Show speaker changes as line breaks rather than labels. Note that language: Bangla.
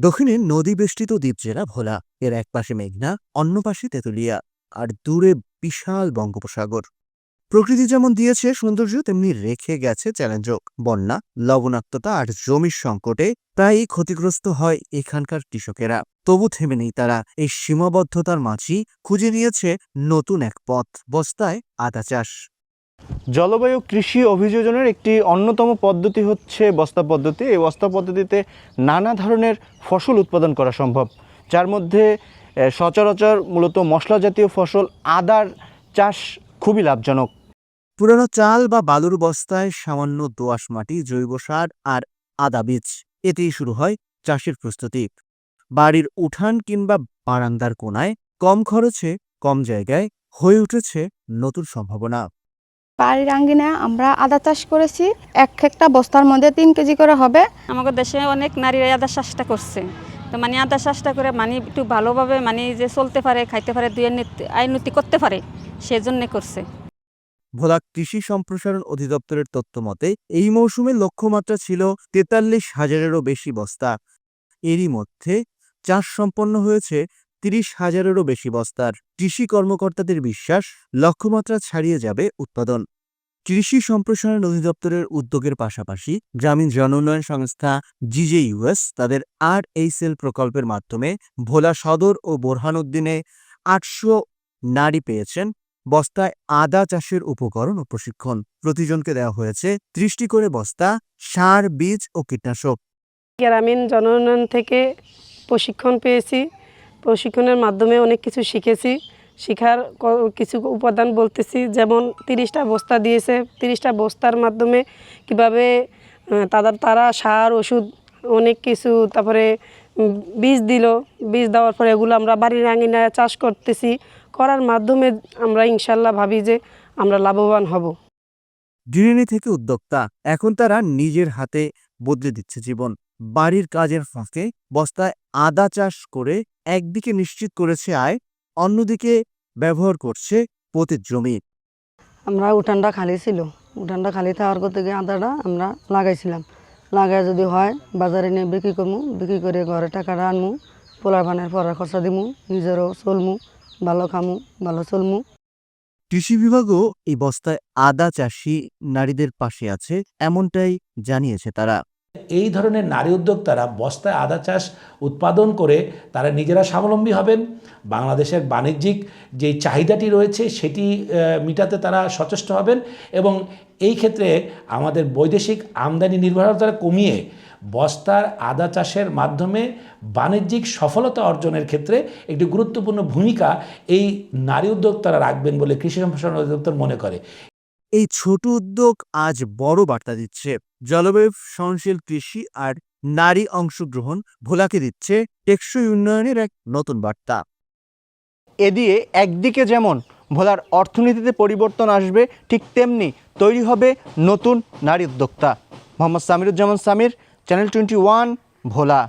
দক্ষিণে নদী বেষ্টিত দ্বীপ জেলা ভোলা, এর এক পাশে মেঘনা, অন্য পাশে তেঁতুলিয়া, আর দূরে বিশাল বঙ্গোপসাগর। প্রকৃতি যেমন দিয়েছে সৌন্দর্য, তেমনি রেখে গেছে চ্যালেঞ্জও। বন্যা, লবণাক্ততা আর জমির সংকটে প্রায়ই ক্ষতিগ্রস্ত হয় এখানকার কৃষকেরা। তবু থেমে নেই তারা। এই সীমাবদ্ধতার মাঝেই খুঁজে নিয়েছে নতুন এক পথ, বস্তায় আদা চাষ।
জলবায়ু কৃষি অভিযোজনের একটি অন্যতম পদ্ধতি হচ্ছে বস্তা পদ্ধতি। এই বস্তা পদ্ধতিতে নানা ধরনের ফসল উৎপাদন করা সম্ভব। যার মধ্যে সচরাচর মূলত মশলা জাতীয় ফসল, আদার চাষ খুবই লাভজনক।
পুরানো চাল বা বালুর বস্তায় সামান্য দোআঁশ মাটি, জৈব সার আর আদা বীজ, এতেই শুরু হয় চাষের প্রস্তুতি। বাড়ির উঠান কিংবা বারান্দার কোনায় কম খরচে, কম জায়গায় হয়ে উঠেছে নতুন সম্ভাবনা।
বাড়ির আঙ্গিনে আমরা আদা চাষ করেছি। এক একটা বস্তার মধ্যে তিন কেজি করে হবে।
আমাদের দেশে অনেক নারীরা আদা চাষটা করছে। তো মানে আদা চাষটা করে মানে একটু ভালোভাবে মানে যে চলতে পারে খাইতে পারে দুই আইনতি করতে পারে সেজন্য করছে।
ভোলা কৃষি সম্প্রসারণ অধিদপ্তরের তথ্য মতে এই মৌসুমে লক্ষ্যমাত্রা ছিল তেতাল্লিশ হাজারেরও বেশি বস্তা। এরই মধ্যে চাষ সম্পন্ন হয়েছে তিরিশ হাজারেরও বেশি বস্তার কৃষি কর্মকর্তাদের বিশ্বাস লক্ষ্যমাত্রা ছাড়িয়ে যাবে উৎপাদন। কৃষি সম্প্রসারণ অধিদপ্তরের উদ্যোগের পাশাপাশি গ্রামীণ জনোন্নয়ন সংস্থা জিজে ইউএস তাদের আর এই সেল প্রকল্পের মাধ্যমে ভোলা সদর ও বোরহানউদ্দিনে আটশো নারী পেয়েছেন বস্তায় আদা চাষের উপকরণ ও প্রশিক্ষণ। প্রতিজনকে দেওয়া হয়েছে ত্রিশটি করে বস্তা, সার, বীজ ও কীটনাশক।
গ্রামীণ জনউন্নয়ন থেকে প্রশিক্ষণ পেয়েছি। প্রশিক্ষণের মাধ্যমে অনেক কিছু শিখেছি। শিখার কিছু উপাদান বলতেছি, যেমন তিরিশটা বস্তা দিয়েছে। তিরিশটা বস্তার মাধ্যমে কীভাবে তাদের তারা সার, ওষুধ, অনেক কিছু, তারপরে বীজ দিল। বীজ দেওয়ার পরে এগুলো আমরা বাড়ির আঙিনায় চাষ করতেছি। করার মাধ্যমে আমরা ইনশাল্লাহ ভাবি যে আমরা লাভবান হব।
গৃহিণী থেকে উদ্যোক্তা, এখন তারা নিজের হাতে বদলে দিচ্ছে। জীবন বাড়ির কাজের ফাঁকে বস্তায় আদা চাষ করে একদিকে নিশ্চিত করেছে আয় অন্যদিকে ব্যবহার করছে পতির জমি।
আমরা উঠানটা খালি ছিল। উঠানটা খালি থাকার করতে গিয়ে আদাটা আমরা লাগাইছিলাম। লাগাই যদি হয় বাজারে নিয়ে বিক্রি করব বিক্রি করে ঘরে টাকাটা আনমু পোলার পানের পড়ার খরচা দিমু নিজেরও চলমু ভালো খামু ভালো চলমু।
কৃষি বিভাগও এই বস্তায় আদা চাষি নারীদের পাশে আছে এমনটাই জানিয়েছে তারা।
এই ধরনের নারী উদ্যোক্তারা বস্তায় আদা চাষ উৎপাদন করে তারা নিজেরা স্বাবলম্বী হবেন। বাংলাদেশের বাণিজ্যিক যে চাহিদাটি রয়েছে সেটি মিটাতে তারা সচেষ্ট হবেন এবং এই ক্ষেত্রে আমাদের বৈদেশিক আমদানি নির্ভরতা কমিয়ে বস্তার আদা চাষের মাধ্যমে বাণিজ্যিক সফলতা অর্জনের ক্ষেত্রে একটি গুরুত্বপূর্ণ ভূমিকা এই নারী উদ্যোক্তারা রাখবেন বলে কৃষি সম্প্রসারণ অধিদপ্তর মনে করে।
এই ছোট উদ্যোগ আজ বড় বার্তা দিচ্ছে। জলবায়ু সহনশীল কৃষি আর নারী অংশগ্রহণ ভোলাকে দিচ্ছে টেকসই উন্নয়নের এক নতুন বার্তা।
এ দিয়ে একদিকে যেমন ভোলার অর্থনীতিতে পরিবর্তন আসবে, ঠিক তেমনি তৈরি হবে নতুন নারী উদ্যোক্তা। Mohammad Samiruzzaman Samir, channel twenty one, Bhola.